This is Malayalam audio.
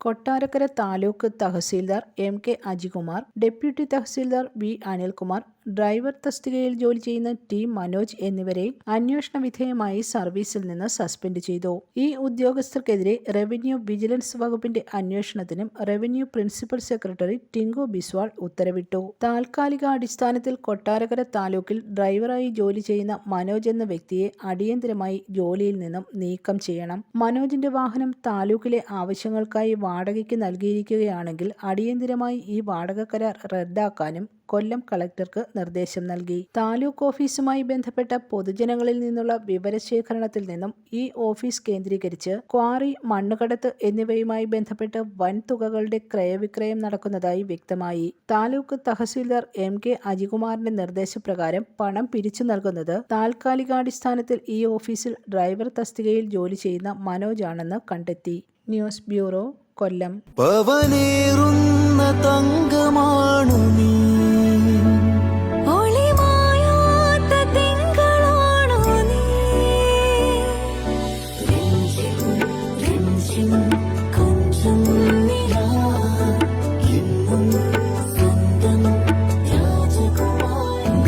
Kottarakkara taluk tahsildar M K Ajikumar deputy tahsildar V Anilkumar driver തസ്തികയിൽ ജോലി ചെയ്യുന്ന ടി മനോജ് എന്നിവരെ അന്വേഷണ വിധേയമായി സർവീസിൽ നിന്ന് സസ്പെൻഡ് ചെയ്തു. ഈ ഉദ്യോഗസ്ഥർക്കെതിരെ റവന്യൂ വിജിലൻസ് വകുപ്പിന്റെ അന്വേഷണത്തിനും revenue principal secretary Tinku Biswal ഉത്തരവിട്ടു. താൽക്കാലിക അടിസ്ഥാനത്തിൽ കൊട്ടാരക്കര താലൂക്കിൽ ഡ്രൈവറായി ജോലി ചെയ്യുന്ന മനോജ് എന്ന വ്യക്തിയെ അടിയന്തരമായി ജോലിയിൽ നിന്നും നീക്കം ചെയ്യണം. മനോജിന്റെ വാഹനം താലൂക്കിലെ ആവശ്യങ്ങൾക്കായി വാടകയ്ക്ക് നൽകിയിരിക്കുകയാണെങ്കിൽ അടിയന്തരമായി ഈ വാടക കരാർ റദ്ദാക്കാനും കൊല്ലം കളക്ടർക്ക് നിർദ്ദേശം നൽകി. താലൂക്ക് ഓഫീസുമായി ബന്ധപ്പെട്ട പൊതുജനങ്ങളിൽ നിന്നുള്ള വിവരശേഖരണത്തിൽ നിന്നും ഈ ഓഫീസ് കേന്ദ്രീകരിച്ച് ക്വാറി മണ്ണുകടത്ത് എന്നിവയുമായി ബന്ധപ്പെട്ട് വൻതുകകളുടെ ക്രയവിക്രയം നടക്കുന്നതായി വ്യക്തമായി. താലൂക്ക് തഹസീൽദാർ എം കെ അജികുമാറിന്റെ നിർദ്ദേശപ്രകാരം പണം പിരിച്ചു നൽകുന്നത് താൽക്കാലികാടിസ്ഥാനത്തിൽ ഈ ഓഫീസിൽ ഡ്രൈവർ തസ്തികയിൽ ജോലി ചെയ്യുന്ന മനോജ് ആണെന്ന് കണ്ടെത്തി. News bureau Kollam. രാജകുമാരി